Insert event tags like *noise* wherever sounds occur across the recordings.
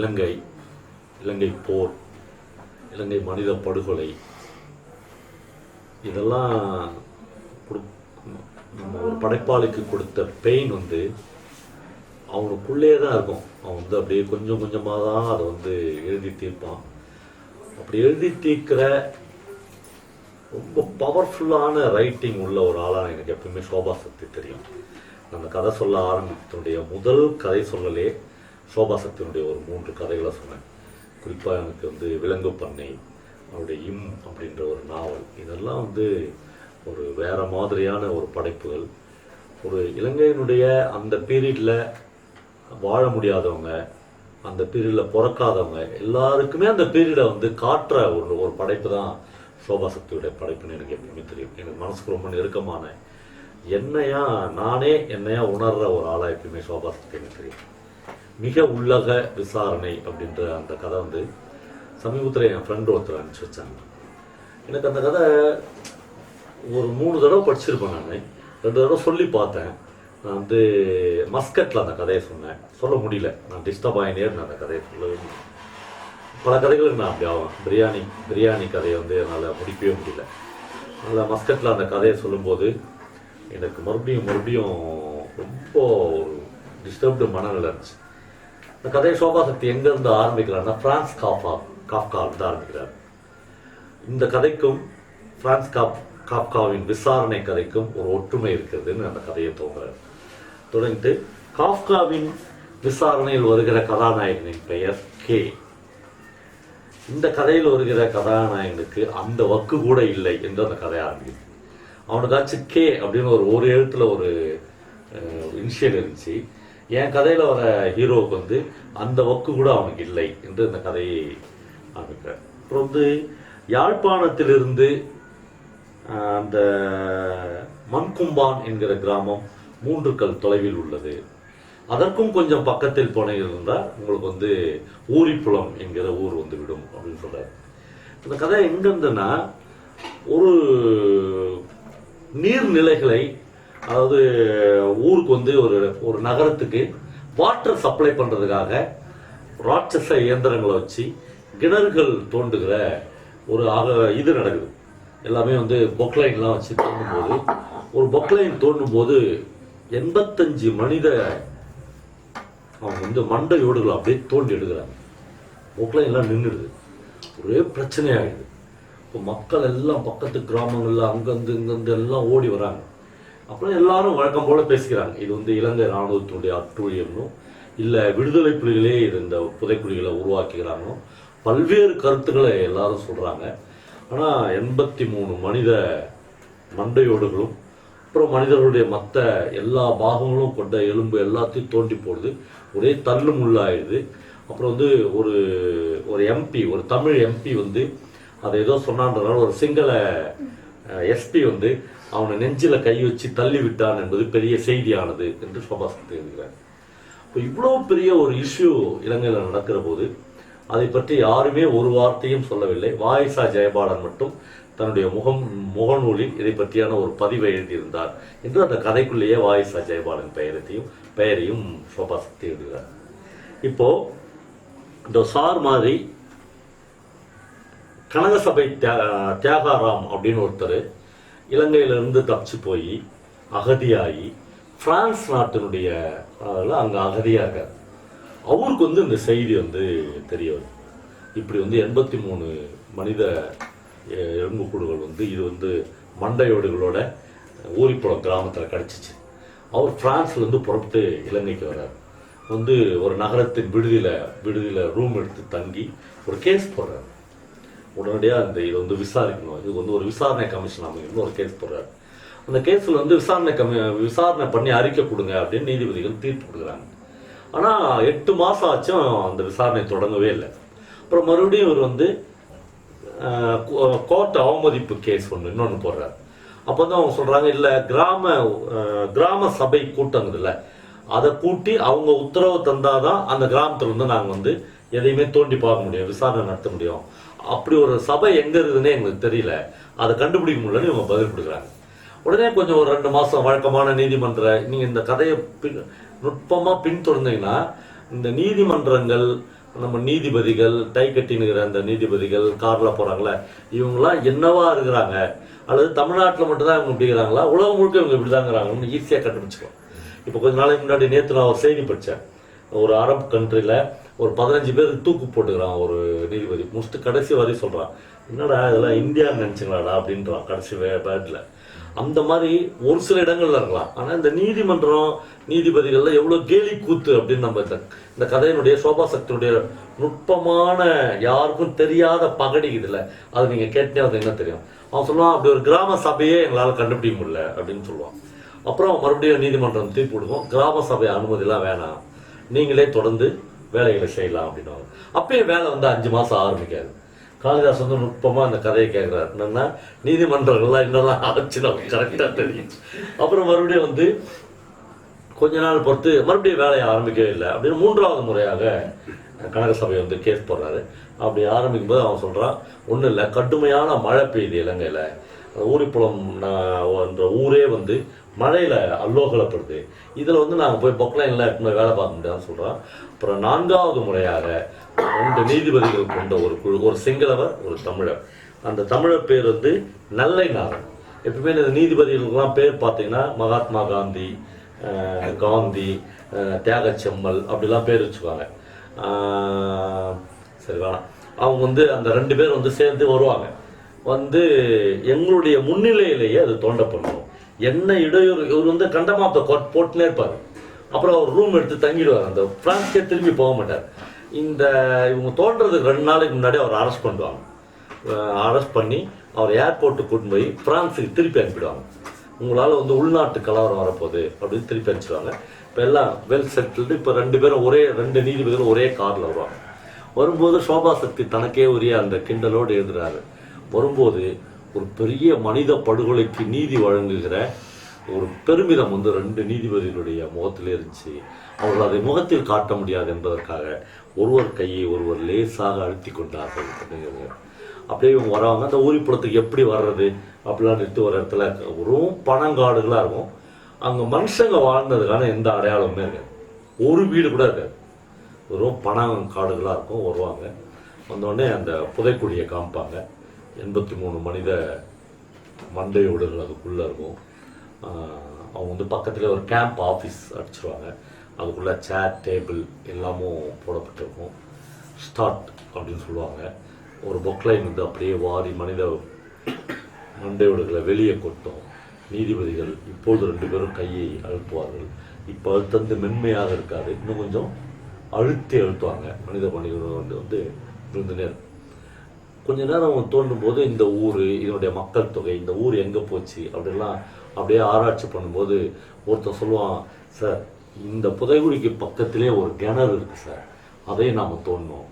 இலங்கை இலங்கை போர் இலங்கை மனித படுகொலை இதெல்லாம் கொடு- நம்ம ஒரு படைப்பாளிக்கு கொடுத்த பெயின் வந்து அவனுக்குள்ளே தான் இருக்கும். அவன் வந்து அப்படியே கொஞ்சம் கொஞ்சமாக தான் அதை வந்து எழுதி தீர்ப்பான். அப்படி எழுதி தீர்க்கிற ரொம்ப பவர்ஃபுல்லான ரைட்டிங் உள்ள ஒரு ஆளாக எனக்கு எப்பவுமே சோபா சக்தி தெரியும். நம்ம கதை சொல்ல ஆரம்பித்தனுடைய முதல் கதை சொல்லலே சோபாசக்தியினுடைய ஒரு மூன்று கதைகளை சொன்னேன். குறிப்பாக எனக்கு வந்து விலங்கு பண்ணை அவருடைய இம் அப்படின்ற ஒரு நாவல் இதெல்லாம் வந்து ஒரு வேறு மாதிரியான ஒரு படைப்புகள். ஒரு இலங்கையினுடைய அந்த பீரியடில் வாழ முடியாதவங்க அந்த பீரியடில் பிறக்காதவங்க எல்லாருக்குமே அந்த பீரியடை வந்து காட்டுற ஒரு ஒரு படைப்பு தான் சோபா சக்தியுடைய படைப்புன்னு எனக்கு எப்பவுமே தெரியும். எனக்கு மனசுக்கு ரொம்ப நெருக்கமான என்னையா நானே என்னையா உணர்ற ஒரு ஆளாக எப்பயுமே சோபா சக்தி எனக்கு தெரியும். மிக உள்ளக விசாரணை அப்படின்ற அந்த கதை வந்து சமீபத்தில் என் ஃப்ரெண்டு ஒருத்தர் அனுப்பிச்சு வச்சாங்க. எனக்கு அந்த கதை ஒரு மூணு தடவை படிச்சிருப்பேன் நான். ரெண்டு தடவை சொல்லி பார்த்தேன். நான் வந்து மஸ்கட்டில் அந்த கதையை சொன்னேன். சொல்ல முடியல. நான் டிஸ்டர்ப் ஆகினே அந்த கதையை சொல்லவே பல கதைகளுக்கு நான் அப்படி ஆகும் பிரியாணி பிரியாணி கதையை வந்து என்னால் முடிக்கவே முடியல. அதில் மஸ்கட்டில் அந்த கதையை சொல்லும்போது எனக்கு மறுபடியும் மறுபடியும் ரொம்ப ஒரு டிஸ்டர்ப்டு மனநிலை இருந்துச்சு. இந்த கதையை சோபா சக்தி எங்கேருந்து ஆரம்பிக்கிறார்னா பிரான்ஸ் காஃபா காஃப்காவிலிருந்து ஆரம்பிக்கிறார் இந்த கதைக்கும் பிரான்ஸ் காப் காப்காவின் விசாரணை கதைக்கும் ஒரு ஒற்றுமை இருக்கிறதுன்னு அந்த கதையை தோன்றார் தொடங்கிட்டு காஃப்காவின் விசாரணையில் வருகிற கதாநாயகனின் பெயர் கே இந்த கதையில் வருகிற கதாநாயகனுக்கு அந்த வக்கு கூட இல்லை என்று அந்த கதை ஆரம்பிக்குது அவனுக்காச்சும் கே அப்படின்னு ஒரு ஒரு எழுத்துல ஒரு இனிஷியல் இருந்துச்சு என் கதையில் வர ஹீரோவுக்கு வந்து அந்த ஒக்கு கூட அவனுக்கு இல்லை என்று இந்த கதையை ஆரம்பிக்கிறார் அப்புறம் வந்து யாழ்ப்பாணத்திலிருந்து அந்த மண்கும்பான் என்கிற கிராமம் மூன்று கல் தொலைவில் உள்ளது. அதற்கும் கொஞ்சம் பக்கத்தில் போன இருந்தால் உங்களுக்கு வந்து ஊரிப்புலம் என்கிற ஊர் வந்து விடும் அப்படின்னு சொல்கிறார் இந்த கதை எங்கிருந்துன்னா ஒரு நீர்நிலைகளை அதாவது ஊருக்கு வந்து ஒரு ஒரு நகரத்துக்கு வாட்டர் சப்ளை பண்ணுறதுக்காக ராட்சச இயந்திரங்களை வச்சு கிணறுகள் தோண்டுகிற ஒரு அக இது நடக்குது. எல்லாமே வந்து பொக்லைன்லாம் வச்சு தோண்டும் போது ஒரு பொக்லைன் தோண்டும் போது எண்பத்தஞ்சு மனித அவங்க வந்து மண்டை ஓடுகளை அப்படியே தோண்டி எடுக்கிறாங்க. பொக்லைன்லாம் நின்றுடுது. ஒரே பிரச்சனையாகிடுது இப்போ மக்கள் எல்லாம் பக்கத்து கிராமங்களில் அங்கேருந்து இங்கேருந்து எல்லாம் ஓடி வராங்க. அப்புறம் எல்லாரும் வழக்கம் போல பேசிக்கிறாங்க. இது வந்து இலங்கை இராணுவத்தினுடைய அட்டூழியம்னும் இல்லை விடுதலை புலிகளே இந்த புதைக்குழிகளை உருவாக்குகிறாங்களோ? பல்வேறு கருத்துக்களை எல்லாரும் சொல்கிறாங்க ஆனால் எண்பத்தி மூணு மனித மண்டையோடுகளும் அப்புறம் மனிதர்களுடைய மற்ற எல்லா பாகங்களும் கொண்ட எலும்பு எல்லாத்தையும் தோண்டி போடுது. ஒரே தள்ளு முள்ளாயிடுது. அப்புறம் வந்து ஒரு ஒரு எம்பி ஒரு தமிழ் எம்பி வந்து அதை ஏதோ சொன்னான்றதுனால ஒரு சிங்கள எஸ்பி வந்து அவனை நெஞ்சில் கை வச்சு தள்ளி விட்டான் என்பது பெரிய செய்தியானது என்று சோபாசக்தி எழுதுகிறார் இப்போ இவ்வளோ பெரிய ஒரு இஷ்யூ இலங்கையில் நடக்கிற போது அதை பற்றி யாருமே ஒரு வார்த்தையும் சொல்லவில்லை. வாயசா ஜெயபாலன் மட்டும் தன்னுடைய முகம் முகநூலில் இதை பற்றியான ஒரு பதிவை எழுதியிருந்தார் என்று அந்த கதைக்குள்ளேயே வாயசா ஜெயபாலன் பெயரத்தையும் பெயரையும் சோபாசக்தி எழுதுகிறார் இப்போ இந்த சார் மாதிரி கனகசபை தியாகாராம் அப்படின்னு ஒருத்தர் இலங்கையிலிருந்து தப்பிச்சு போய் அகதியாகி பிரான்ஸ் நாட்டினுடைய அங்கே அகதியாக இருக்கார். அவருக்கு வந்து இந்த செய்தி வந்து தெரிய வரும் இப்படி வந்து எண்பத்தி மூணு மனித எ- எலும்புக்கூடுகள் வந்து இது வந்து மண்டையோடுகளோட ஊரிப்புறம் கிராமத்தில் கிடச்சிச்சு. அவர் ஃப்ரான்ஸ்லேருந்து புறப்பட்டு இலங்கைக்கு வர்றார். வந்து ஒரு நகரத்தின் விடுதியில் விடுதியில் ரூம் எடுத்து தங்கி ஒரு கேஸ் போடுறார். உடனடியாக இந்த இது வந்து விசாரிக்கணும். இது வந்து ஒரு விசாரணை கமிஷன் அமைக்கணும்னு ஒரு கேஸ் போடுறாரு. அந்த கேஸில் வந்து விசாரணை கமி விசாரணை பண்ணி அறிக்கை கொடுங்க அப்படின்னு நீதிபதிகள் தீர்ப்பு கொடுக்குறாங்க. ஆனால் எட்டு மாதம் ஆச்சும் அந்த விசாரணை தொடங்கவே இல்லை. அப்புறம் மறுபடியும் இவர் வந்து கோர்ட் அவமதிப்பு கேஸ் ஒன்று இன்னொன்று போடுறாரு. அப்போ வந்து அவங்க சொல்கிறாங்க இல்லை கிராம கிராம சபை கூட்டங்குதுல்ல அதை கூட்டி அவங்க உத்தரவு தந்தாதான் அந்த கிராமத்தில் வந்து நாங்கள் வந்து எதையுமே தோண்டி பார்க்க முடியும் விசாரணை நடத்த முடியும். அப்படி ஒரு சபை எங்க இருக்குதுன்னே எங்களுக்கு தெரியல. அதை கண்டுபிடிக்க முடியலன்னு இவங்க பதில் கொடுக்குறாங்க. உடனே கொஞ்சம் ஒரு ரெண்டு மாதம் வழக்கமான நீதிமன்ற நீங்கள் இந்த கதையை பின் நுட்பமாக பின்தொடர்ந்தீங்கன்னா இந்த நீதிமன்றங்கள் நம்ம நீதிபதிகள் டை கட்டினுக்கிற அந்த நீதிபதிகள் காரில் போகிறாங்களே இவங்களாம் என்னவா இருக்கிறாங்க? அல்லது தமிழ்நாட்டில் மட்டும்தான் இவங்க இப்படி இருக்கிறாங்களா? உலகம் முழுக்க இவங்க இப்படி தாங்கிறாங்கன்னு ஈஸியாக கண்டுபிடிச்சிக்கலாம். இப்போ கொஞ்ச நாளைக்கு முன்னாடி நேற்று நான் ஒரு செய்தி படித்தேன் ஒரு அரபு கண்ட்ரியில் ஒரு பதினஞ்சு பேர் தூக்கு போட்டுக்கிறான் ஒரு நீதிபதி. முடிச்சுட்டு கடைசி வரையும் சொல்கிறான் என்னடா இதெல்லாம் இந்தியான்னு நினச்சிங்களாடா அப்படின்றான் கடைசி பேட்டில் அந்த மாதிரி ஒரு சில இடங்கள்ல இருக்கலாம். ஆனால் இந்த நீதிமன்றம் நீதிபதிகள்லாம் எவ்வளோ கேலி கூத்து அப்படின்னு நம்ம இந்த கதையினுடைய சோபா சக்தியுடைய நுட்பமான யாருக்கும் தெரியாத பகடி இதில். அது நீங்கள் கேட்டே அது என்ன தெரியும்? அவன் சொல்லுவான் அப்படி ஒரு கிராம சபையே எங்களால் கண்டுபிடிக்க முடியல. அப்படின்னு சொல்லுவான். அப்புறம் மறுபடியும் நீதிமன்றம் தீர்ப்பு கொடுக்கும். கிராம சபை அனுமதிலாம் வேணாம். நீங்களே தொடர்ந்து வேலைகளை செய்யலாம் அப்படின்னுவாங்க. அப்பயும் வேலை வந்து அஞ்சு மாதம் ஆரம்பிக்காது. காளிதாஸ் வந்து நுட்பமாக அந்த கதையை கேட்குறாரு என்னென்னா நீதிமன்றங்கள்லாம் என்னெல்லாம் ஆச்சு நமக்கு கரெக்டாக தெரியும் அப்புறம் மறுபடியும் வந்து கொஞ்ச நாள் பொறுத்து மறுபடியும் வேலையை ஆரம்பிக்கவே இல்லை. அப்படின்னு மூன்றாவது முறையாக கனக சபை வந்து கேஸ் போடுறாரு. அப்படி ஆரம்பிக்கும் போது அவன் சொல்கிறான் ஒன்றும் இல்லை கடுமையான மழை பெய்யுது இலங்கையில். ஊரிப்புலம் என்ற ஊரே வந்து மழையில் அல்லோகலப்படுது. இதில் வந்து நாங்கள் போய் பொக்லைனில் எடுத்துன்னு வேலை பார்க்க முடியாதுன்னு சொல்கிறோம் அப்புறம் நான்காவது முறையாக ரெண்டு நீதிபதிகள் கொண்ட ஒரு குழு ஒரு சிங்களவர் ஒரு தமிழர். அந்த தமிழர் பேர் வந்து நல்லை நாதன் எப்பவுமே இந்த நீதிபதிகளுக்கெல்லாம் பேர் பார்த்தீங்கன்னா மகாத்மா காந்தி காந்தி அஹ், தியாகச்செம்மல் அப்படிலாம் பேர் வச்சுக்குவாங்க. சரி வேணாம். அவங்க வந்து அந்த ரெண்டு பேர் வந்து சேர்ந்து வருவாங்க. வந்து எங்களுடைய முன்னிலையிலேயே அது தோண்டப்படணும். என்ன இடையூறு? இவர் வந்து கண்டமாத்த போட்டுனே இருப்பார். அப்புறம் அவர் ரூம் எடுத்து தங்கிடுவார். அந்த பிரான்ஸ்க்கே திரும்பி போக மாட்டார். இந்த இவங்க தோன்றதுக்கு ரெண்டு நாளைக்கு முன்னாடி அவர் அரெஸ்ட் பண்ணுவாங்க. அரெஸ்ட் பண்ணி அவர் ஏர்போர்ட்டுக்கு கொண்டு போய் ஃப்ரான்ஸுக்கு திருப்பி அனுப்பிடுவாங்க. உங்களால் வந்து உள்நாட்டு கலவரம் வரப்போகுது அப்படின்னு திருப்பி அனுப்பிச்சிடுவாங்க இப்போ எல்லாம் வெல் செட்டில்டு இப்போ ரெண்டு பேரும் ஒரே ரெண்டு நீதிபதிகளும் ஒரே காரில் வருவாங்க. வரும்போது சோபா சக்தி தனக்கே உரிய அந்த கிண்டலோடு எழுதுறாரு. வரும்போது ஒரு பெரிய மனித படுகொலைக்கு நீதி வழங்குகிற ஒரு பெருமிதம் வந்து ரெண்டு நீதிபதிகளுடைய முகத்திலே இருந்துச்சு. அவர்கள் அதை முகத்தில் காட்ட முடியாது என்பதற்காக ஒருவர் கையை ஒருவர் லேசாக அழுத்தி கொண்டார்கள் அப்படிங்கிறது அப்படியே இவங்க வரவங்க அந்த ஊரிப்புறத்துக்கு எப்படி வர்றது அப்படிலாம் நிறுத்தி ஒரு இடத்துல வெறும் பணங்காடுகளாக இருக்கும். அங்கே மனுஷங்க வாழ்ந்ததுக்கான எந்த அடையாளமுமே இருக்காது. ஒரு வீடு கூட இருக்காது. வெறும் பணங்காடுகளாக இருக்கும் வருவாங்க. வந்தோடனே அந்த புதைக்குடியை காமிப்பாங்க. எண்பத்தி மூணு மனித மண்டை உடல்கள் அதுக்குள்ளே இருக்கும். அவங்க வந்து பக்கத்தில் ஒரு கேம்ப் ஆஃபீஸ் அடிச்சிருவாங்க. அதுக்குள்ளே சேர் டேபிள் எல்லாமும் போடப்பட்டிருக்கும். ஸ்டார்ட் அப்படின்னு சொல்லுவாங்க. ஒரு பொக்லைன் வந்து அப்படியே வாரி மனித மண்டையோடுகளை வெளியே கொட்டும். நீதிபதிகள் இப்போது ரெண்டு பேரும் கையை அழுத்துவார்கள். இப்போ அழுத்தந்து மென்மையாக இருக்காது. இன்னும் கொஞ்சம் அழுத்தி அழுத்துவாங்க. மனித மனிதர்கள் வந்து வந்து விருந்தினர் கொஞ்ச நேரம் தோண்டும் போது இந்த ஊர் இதனுடைய மக்கள் தொகை இந்த ஊர் எங்கே போச்சு அப்படிலாம் அப்படியே ஆராய்ச்சி பண்ணும்போது ஒருத்தன் சொல்லுவான் சார் இந்த புதைகுழிக்கு பக்கத்திலே ஒரு கிணறு இருக்குது சார். அதையும் நாம் தோணும்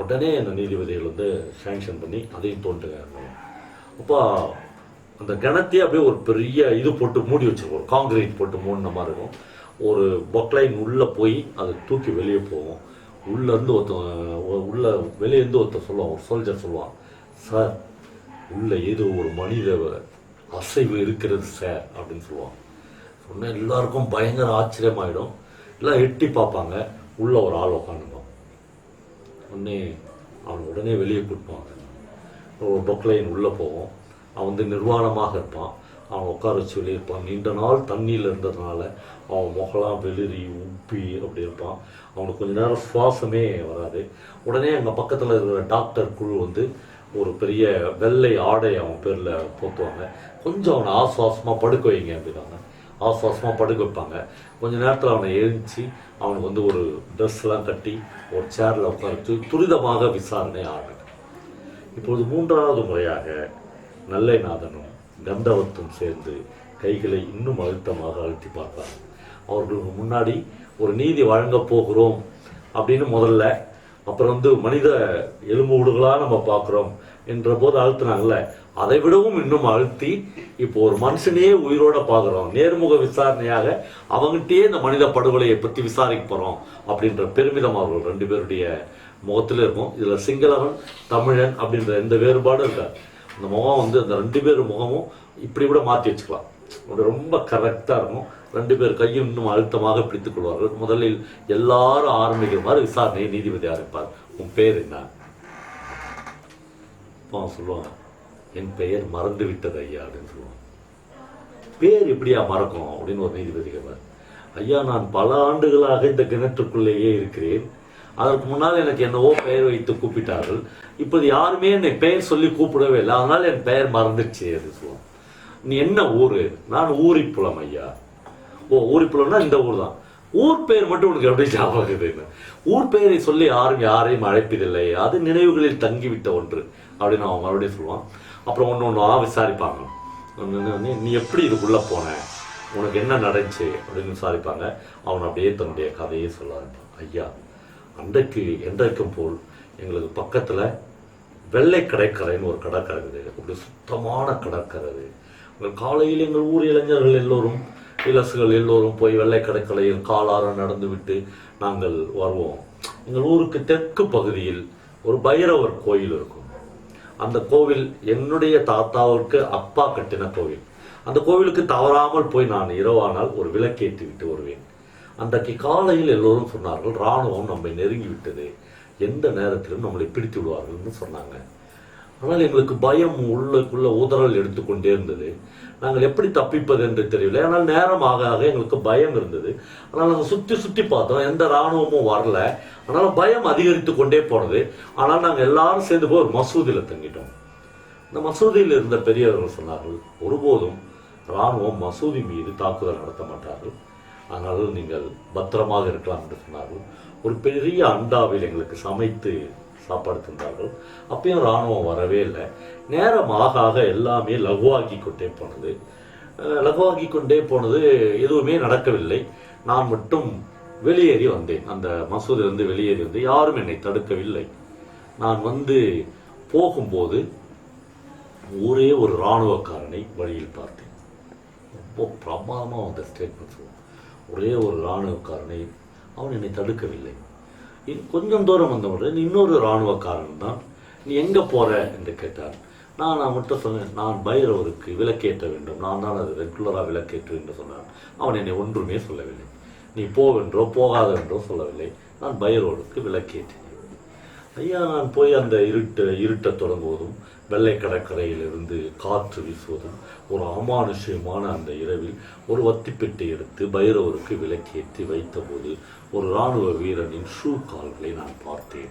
உடனே இந்த நீதிபதிகள் வந்து சேங்ஷன் பண்ணி அதையும் தோண்டுங்க அப்போ அந்த கிணத்தையே அப்படியே ஒரு பெரிய இது போட்டு மூடி வச்சுருக்கோம் காங்கிரீட் போட்டு மூடின மாதிரி இருக்கும். ஒரு பொக்லைன் உள்ளே போய் அதை தூக்கி வெளியே போகும் உள்ளேருந்து ஒருத்தன் உள்ள வெளியேருந்து ஒருத்தன் சொல்லுவான் ஒரு சோல்ஜர் சொல்லுவான் சார் உள்ளே ஏதோ ஒரு மனித அசைவு இருக்கிறது சார் அப்படின்னு சொல்லுவான். சொன்னால் எல்லாருக்கும் பயங்கர ஆச்சரியமாயிடும். எல்லாம் எட்டி பார்ப்பாங்க. உள்ளே ஒரு ஆள் உட்காந்துருப்பான் உடனே அவன் உடனே வெளியே கூட்டுவாங்க ஒரு பொக்லைன் உள்ளே போவோம். அவன் வந்து நிர்வாணமாக இருப்பான். அவன் உட்கார வச்சு வெளியே நீண்ட நாள் தண்ணியில் இருந்ததுனால அவன் முகலாம் வெளிரி உப்பி அப்படி இருப்பான். அவனுக்கு கொஞ்ச நேரம் சுவாசமே வராது. உடனே அங்கே பக்கத்தில் இருக்கிற டாக்டர் குழு வந்து ஒரு பெரிய வெள்ளை ஆடை அவன் பேரில் போத்துவாங்க கொஞ்சம் அவனை ஆசுவாசமாக படுக்க வைங்க அப்படின்னாங்க. ஆசுவாசமாக படுக்க வைப்பாங்க. கொஞ்ச நேரத்தில் அவனை எழுந்துச்சு அவனுக்கு வந்து ஒரு ட்ரெஸ்லாம் கட்டி ஒரு சேரில் உட்கார துரிதமாக விசாரணை ஆரம்பிக்கும். இப்பொழுது மூன்றாவது முறையாக நல்லைநாதனும் கந்தவத்தும் சேர்ந்து கைகளை இன்னும் அழுத்தமாக அழுத்தி பார்ப்பார் அவர்களுக்கு முன்னாடி ஒரு நீதி வழங்கப் போகிறோம் அப்படின்னு முதல்ல அப்புறம் வந்து மனித எலும்புடுகளாக நம்ம பார்க்குறோம் என்ற போது அழுத்துனாங்கல்ல அதை விடவும் இன்னும் அழுத்தி இப்போ ஒரு மனுஷனையே உயிரோட பார்க்குறோம். நேர்முக விசாரணையாக அவங்ககிட்டயே இந்த மனித படுகொலையை பற்றி விசாரிக்க போகிறோம் அப்படின்ற பெருமிதம் அவர்கள் ரெண்டு பேருடைய முகத்தில் இருக்கும். இதில் சிங்களவன் தமிழன் அப்படின்ற எந்த வேறுபாடும் இருக்காது அந்த முகம் வந்து அந்த ரெண்டு பேர் முகமும் இப்படி கூட மாற்றி வச்சுக்கலாம். ரொம்ப கரெக்டாக இருக்கும். ரெண்டு பேர் கையும் இன்னும் அழுத்தமாக பிடித்துக் கொள்வார்கள். முதலில் எல்லாரும் ஆரம்பிக்கிற மாதிரி விசாரணை நீதிபதி ஆரம்பிப்பார். உன் பேர் என்ன? இப்போ சொல்லுவாங்க சொல்லுவான் என் பெயர் மறந்து விட்டது ஐயா அப்படின்னு சொல்லுவான். பேர் எப்படியா மறக்கும் அப்படின்னு ஒரு நீதிபதி கேட்பார் ஐயா நான் பல ஆண்டுகளாக இந்த கிணற்றுக்குள்ளேயே இருக்கிறேன். அதற்கு முன்னால் எனக்கு என்னவோ பெயர் வைத்து கூப்பிட்டார்கள். இப்போது யாருமே என்னை பெயர் சொல்லி கூப்பிடவே இல்லை. அதனால் என் பெயர் மறந்துடுச்சு அப்படின்னு சொல்லுவான் நீ என்ன ஊர்? நான் ஊரிப்புலம் ஐயா. ஓ ஊரிப்புலம்னா இந்த ஊர் தான். ஊர் பெயர் மட்டும் உனக்கு எப்படி ஞாபகம் ஊர் பெயரை சொல்லி யாரும் யாரையும் அழைப்பதில்லை. அது நினைவுகளில் தங்கிவிட்ட ஒன்று அப்படின்னு அவன் மறுபடியும் சொல்லுவான். அப்புறம் ஒன்று ஒன்றா விசாரிப்பாங்க. ஒன்று நீ எப்படி இதுக்குள்ளே போன? உனக்கு என்ன நடந்துச்சு? அப்படின்னு விசாரிப்பாங்க. அவன் அப்படியே தன்னுடைய கதையை சொல்ல ஆரம்பிப்பான். ஐயா அன்றைக்கு என்றைக்கும் போல் எங்களுக்கு பக்கத்தில் வெள்ளை கடற்கரைன்னு ஒரு கடற்கரை இருக்குது. அப்படி சுத்தமான கடற்கரை அது உங்கள் காலையில் எங்கள் ஊர் இளைஞர்கள் எல்லோரும் இலசுகள் எல்லோரும் போய் வெள்ளை கடற்கரையில் காலார நடந்து விட்டு நாங்கள் வருவோம். எங்கள் ஊருக்கு தெற்கு பகுதியில் ஒரு பைரவர் கோயில் இருக்கும். அந்த கோவில் என்னுடைய தாத்தாவிற்கு அப்பா கட்டின கோவில். அந்த கோவிலுக்கு தவறாமல் போய் நான் இரவானால் ஒரு விளக்கேற்றி விட்டு வருவேன். அன்றைக்கு காலையில் எல்லோரும் சொன்னார்கள் ராணுவம் நம்மை நெருங்கி விட்டது எந்த நேரத்திலும் நம்மளை பிடித்து விடுவார்கள்னு சொன்னாங்க. ஆனால் எங்களுக்கு பயம் உள்ளுக்குள்ள உதறல் எடுத்துக்கொண்டே இருந்தது. நாங்கள் எப்படி தப்பிப்பது என்று தெரியவில்லை. ஆனால் நேரம் ஆக ஆக எங்களுக்கு பயம் இருந்தது. ஆனால் நாங்கள் சுற்றி சுற்றி பார்த்தோம். எந்த இராணுவமும் வரல. அதனால் பயம் அதிகரித்து கொண்டே போனது. ஆனால் நாங்கள் எல்லாரும் சேர்ந்து போய் ஒரு மசூதியில் தங்கிட்டோம். இந்த மசூதியில் இருந்த பெரியவர்கள் சொன்னார்கள் ஒருபோதும் இராணுவம் மசூதி மீது தாக்குதல் நடத்த மாட்டார்கள். ஆனால் நீங்கள் பத்திரமாக இருக்கலாம் என்று சொன்னார்கள். ஒரு பெரிய அண்டாவில் எங்களுக்கு சமைத்து சாப்பாடு தந்தார்கள். அப்பயும் இராணுவம் வரவே இல்லை. நேரம் ஆக ஆக எல்லாமே லகுவாக்கி கொண்டே போனது. லகுவாகி லகுவாக்கி கொண்டே போனது எதுவுமே நடக்கவில்லை. நான் மட்டும் வெளியேறி வந்தேன். அந்த மசூதிலிருந்து வெளியேறி வந்து யாரும் என்னை தடுக்கவில்லை. நான் வந்து போகும்போது ஒரே ஒரு இராணுவக்காரனை வழியில் பார்த்தேன். ரொம்ப பிரமாதமாக வந்த ஸ்டேட்மெண்ட் சொல்லுவோம் ஒரே ஒரு இராணுவக்காரனை அவன் என்னை தடுக்கவில்லை. கொஞ்சம் தூரம் வந்தவுடன் இன்னொரு இராணுவக்காரன் தான். நீ எங்கே போகிற என்று கேட்டார். நான் நான் மட்டும் சொன்னேன். நான் பைரவருக்கு விளக்கேற்ற வேண்டும். நான் தான் அது ரெகுலராக விளக்கேற்று என்று சொன்னான். அவன் என்னை ஒன்றுமே சொல்லவில்லை. நீ போவென்றோ போகாதவென்றோ சொல்லவில்லை. நான் பைரவருக்கு விளக்கேற்றினேன். ஐயா நான் போய் அந்த இருட்டு இருட்டத் தொடங்குவதும் வெள்ளை கடற்கரையிலிருந்து காற்று வீசுவதும் ஒரு அமானுஷ்யமான அந்த இரவில் ஒரு வத்திப்பெட்டை எடுத்து பைரவருக்கு விலக்கேற்றி வைத்தபோது ஒரு இராணுவ வீரனின் ஷூ கால்களை நான் பார்த்தேன்.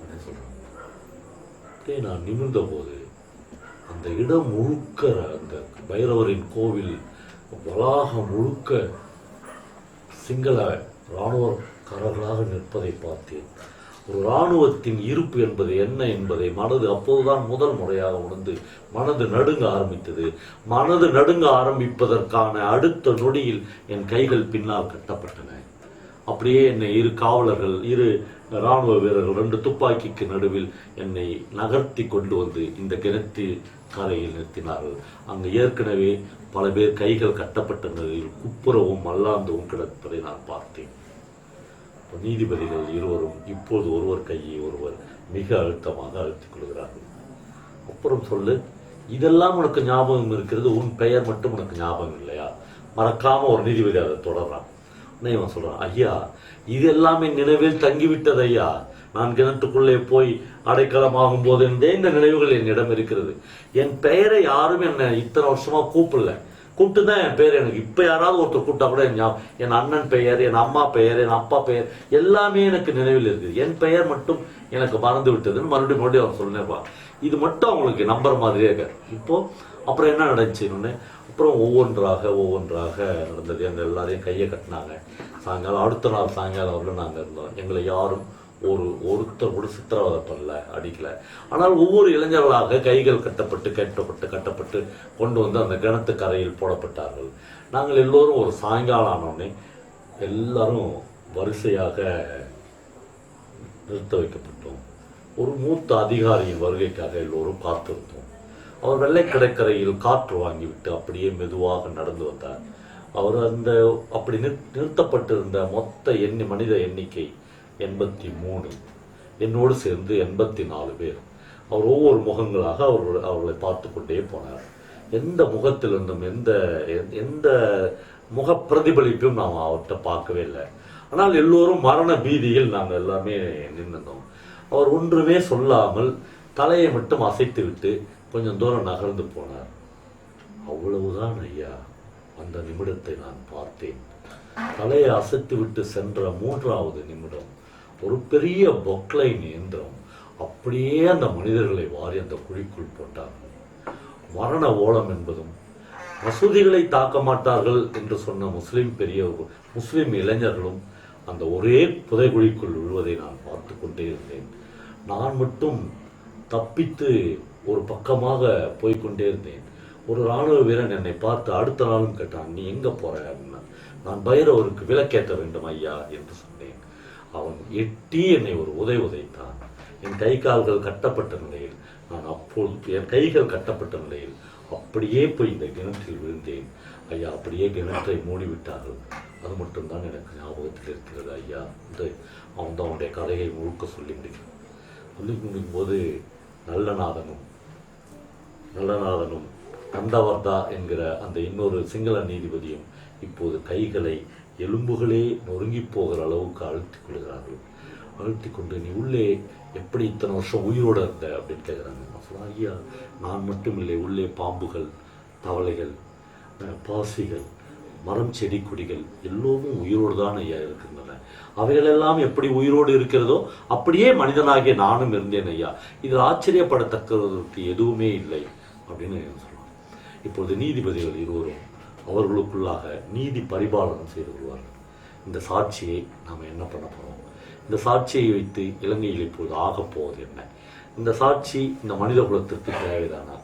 என்ன சொல்றேன்? நான் நிமிர்ந்தபோது அந்த இடம் முழுக்க அந்த பைரவரின் கோவில் வளாகம் முழுக்க சிங்கள இராணுவக்காரர்களாக நிற்பதை பார்த்தேன். ஒரு இராணுவத்தின் இருப்பு என்பது என்ன என்பதை மனது அப்போதுதான் முதல் முறையாக உணர்ந்து மனது நடுங்க ஆரம்பித்தது. மனது நடுங்க ஆரம்பிப்பதற்கான அடுத்த நொடியில் என் கைகள் பின்னால் கட்டப்பட்டன. அப்படியே என்னை இரு காவலர்கள் இரு இராணுவ வீரர்கள் ரெண்டு துப்பாக்கிக்கு நடுவில் என்னை நகர்த்தி கொண்டு வந்து இந்த கிணத்து கரையில் நிறுத்தினார்கள். அங்கு ஏற்கனவே பல பேர் கைகள் கட்டப்பட்ட நிலையில் குப்புறவும் மல்லாந்தவும் கிடப்பதை நான் பார்த்தேன். நீதிபதிகள் இருவரும் இப்போது ஒருவர் கையை ஒருவர் மிக அழுத்தமாக அழுத்திக் கொள்கிறார்கள். அப்புறம் சொல்லு இதெல்லாம் உனக்கு ஞாபகம் இருக்கிறது உன் பெயர் மட்டும் உனக்கு ஞாபகம் இல்லையா? மறக்காம ஒரு நீதிபதி அதை தொடர்றான். உடனே இவன் சொல்றான் ஐயா இது எல்லாமே நினைவில் தங்கிவிட்டது ஐயா. நான் கிணத்துக்குள்ளே போய் அடைக்கலமாகும் போது இந்த நினைவுகள் என்னிடம் இருக்கிறது. என் பெயரை யாரும் என்னை இத்தனை வருஷமா கூப்பிடல. கூப்பிட்டு தான் என் பேர் எனக்கு. இப்போ யாராவது ஒருத்தர் கூப்பிட்டா கூட என் என் அண்ணன் பெயர் என் அம்மா பெயர் என் அப்பா பெயர் எல்லாமே எனக்கு நினைவில் இருக்குது. என் பெயர் மட்டும் எனக்கு மறந்து விட்டதுன்னு மறுபடியும் மறுபடியும் அவர் சொன்னேப்பா இது மட்டும் அவங்களுக்கு நம்புற மாதிரியே இருக்காது. இப்போ அப்புறம் என்ன நடந்துச்சுன்னு அப்புறம் ஒவ்வொன்றாக ஒவ்வொன்றாக நடந்தது. எங்கள் எல்லாரையும் கையை கட்டினாங்க. சாயங்காலம் அடுத்த நாள் சாயங்காலம் வரல நாங்கள் இருந்தோம். எங்களை யாரும் ஒரு ஒருத்தர் கூட சித்திரவதை பண்ணல அடிக்கல. ஆனால் ஒவ்வொரு இளைஞர்களாக கைகள் கட்டப்பட்டு கட்டப்பட்டு கட்டப்பட்டு கொண்டு வந்து அந்த கிணத்து கரையில் போடப்பட்டார்கள். நாங்கள் எல்லோரும் ஒரு சாயங்காலம் ஆனோடனே எல்லாரும் வரிசையாக நிறுத்த வைக்கப்பட்டோம். ஒரு மூத்த அதிகாரியின் வருகைக்காக எல்லோரும் காத்திருந்தோம். அவர் வெள்ளை கடற்கரையில் காற்று வாங்கிவிட்டு அப்படியே மெதுவாக நடந்து வந்தார். அவர் அந்த அப்படி நிறுத்தப்பட்டிருந்த மொத்த எண்ணி மனித எண்ணிக்கை எண்பத்தி மூணு. என்னோடு சேர்ந்து எண்பத்தி நாலு பேர். அவர் ஒவ்வொரு முகங்களாக அவர் அவர்களை பார்த்து கொண்டே போனார். எந்த முகத்திலிருந்தும் எந்த எந்த- எந்த முக பிரதிபலிப்பும் நாம் அவர்கிட்ட பார்க்கவே இல்லை. ஆனால் எல்லோரும் மரண பீதியில் நாங்கள் எல்லாமே நின்றுந்தோம் அவர் ஒன்றுமே சொல்லாமல் தலையை மட்டும் அசைத்து விட்டு கொஞ்சம் தூரம் நகர்ந்து போனார். அவ்வளவுதான் ஐயா. அந்த நிமிடத்தை நான் பார்த்தேன். தலையை அசைத்து விட்டு சென்ற மூன்றாவது நிமிடம். ஒரு பெரிய பொக்லைன் இயந்திரம் அப்படியே அந்த மனிதர்களை வாரி அந்த குழிக்குள் போட்டார்கள் மரண ஓலம் என்பதும் மசூதிகளை தாக்க மாட்டார்கள் என்று சொன்ன முஸ்லிம் பெரிய முஸ்லிம் இளைஞர்களும் அந்த ஒரே புதைகுழிக்குள் விழுவதை நான் பார்த்து கொண்டே இருந்தேன். நான் மட்டும் தப்பித்து ஒரு பக்கமாக போய்க்கொண்டே இருந்தேன். ஒரு ராணுவ வீரன் என்னை பார்த்து அடுத்த நாளும் கேட்டான் நீ எங்கே போகிற அப்படின்னா நான் பைரவருக்கு விளக்கேற்ற வேண்டும் ஐயா என்று சொன்னேன். அவன் எட்டி என்னை ஒரு உதை உதைத்தான். என் கை கால்கள் கட்டப்பட்ட நிலையில் நான் அப்பொழுது என் கைகள் கட்டப்பட்ட நிலையில் அப்படியே போய் இந்த கிணற்றில் விழுந்தேன். ஐயா அப்படியே கிணற்றை மூடிவிட்டார்கள். அது மட்டும்தான் எனக்கு ஞாபகத்தில் இருக்கிறது ஐயா. என்று அவன் தான் அவனுடைய கதையை முழுக்க சொல்லி முடிக்கிறான் சொல்லி முடிக்கும்போது நல்லநாதனும் நல்லநாதனும் கந்தவர்தா என்கிற அந்த இன்னொரு சிங்கள நீதிபதியும் இப்போது கைகளை எலும்புகளே நொறுங்கி போகிற அளவுக்கு அழுத்தி கொள்கிறார்கள். அழுத்தி கொண்டு நீ உள்ளே எப்படி இத்தனை வருஷம் உயிரோட இருந்த? அப்படின்னு கேட்குறாங்க. நான் ஐயா நான் மட்டும் இல்லை உள்ளே பாம்புகள் தவளைகள் பாசிகள் மரம் செடி கொடிகள் எல்லோரும் உயிரோடு தான் ஐயா இருக்கின்றன. அவைகளெல்லாம் எப்படி உயிரோடு இருக்கிறதோ அப்படியே மனிதனாகிய நானும் இருந்தேன் ஐயா. இதில் ஆச்சரியப்படத்தக்கதற்கு எதுவுமே இல்லை அப்படின்னு சொல்லுவாங்க இப்பொழுது நீதிபதிகள் இருவரும் அவர்களுக்குள்ளாக நீதி பரிபாலனம் செய்து கொள்வார்கள். இந்த சாட்சியை நாம் என்ன பண்ண போகிறோம் இந்த சாட்சியை வைத்து இலங்கையில் இப்போது ஆகப் போவது என்ன? இந்த சாட்சி இந்த மனித குலத்திற்கு தேவைதானா?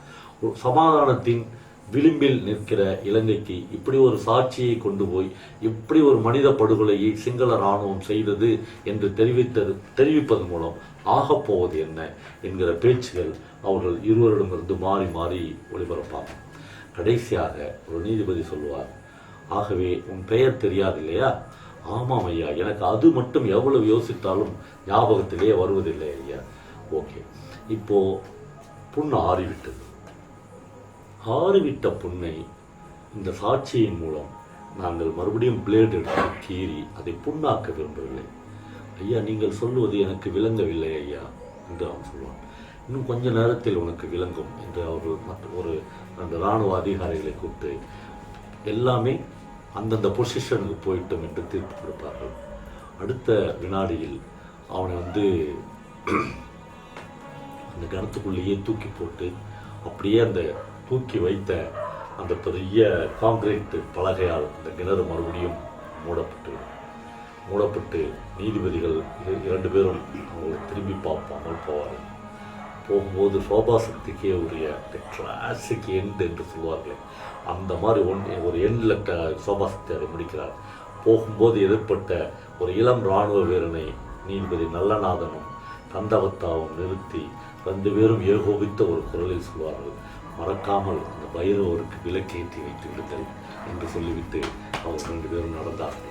ஒரு சமாதானத்தின் விளிம்பில் நிற்கிற இலங்கைக்கு இப்படி ஒரு சாட்சியை கொண்டு போய் இப்படி ஒரு மனித படுகொலையை சிங்கள இராணுவம் செய்தது என்று தெரிவித்தது தெரிவிப்பதன் மூலம் ஆகப் போவது என்ன? என்கிற பேச்சுகள் அவர்கள் இருவரிடமிருந்து மாறி மாறி ஒளிபரப்பாங்க கடைசியாக ஒரு நீதிபதி சொல்லுவார் ஆகவே உன் பெயர் தெரியாது இல்லையா? ஆமாம் ஐயா எனக்கு அது மட்டும் எவ்வளவு யோசித்தாலும் ஞாபகத்திலே வருவதில்லை ஐயா. ஓகே. இப்போ புண் ஆறிவிட்டது. ஆறிவிட்ட புண்ணை இந்த சாட்சியின் மூலம் நாங்கள் மறுபடியும் பிளேடு எடுத்து கீறி அதை புண்ணாக்க விரும்பவில்லை. ஐயா நீங்கள் சொல்லுவது எனக்கு விளங்கவில்லை ஐயா என்று அவன் சொல்வான். இன்னும் கொஞ்ச நேரத்தில் உனக்கு விளங்கும் என்று அவர்கள் மற்ற ஒரு அந்த இராணுவ அதிகாரிகளை கூப்பிட்டு எல்லாமே அந்தந்த பொசிஷனுக்கு போயிட்டோம் என்று தீர்ப்பு கொடுப்பார்கள். அடுத்த வினாடியில் அவனை வந்து *clears throat* அந்த கிணத்துக்குள்ளேயே தூக்கி போட்டு அப்படியே அந்த தூக்கி வைத்த அந்த பெரிய காங்கிரீட் பலகையால் அந்த கிணறு மறுபடியும் மூடப்பட்டு மூடப்பட்டு நீதிபதிகள் இரண்டு பேரும் அவங்களை திரும்பி பார்ப்பாமல் போவார்கள். போகும்போது சோபா சக்திக்கே உரிய கிளாசிக் எண்ட் என்று சொல்வார்கள் அந்த மாதிரி ஒன் ஒரு எண்டில் சோபா சக்தி அதை முடிக்கிறார். போகும்போது எதிர்ப்பட்ட ஒரு இளம் இராணுவ வீரனை நீதிபதி நல்லநாதனும் தந்தவத்தாவும் நிறுத்தி ரெண்டு பேரும் ஏகோபித்த ஒரு குரலில் சொல்வார்கள். மறக்காமல் அந்த பைரவருக்கு விலக்கேற்றி வைத்து விடுங்கள் என்று சொல்லிவிட்டு அவர் ரெண்டு பேரும் நடந்தார்கள்.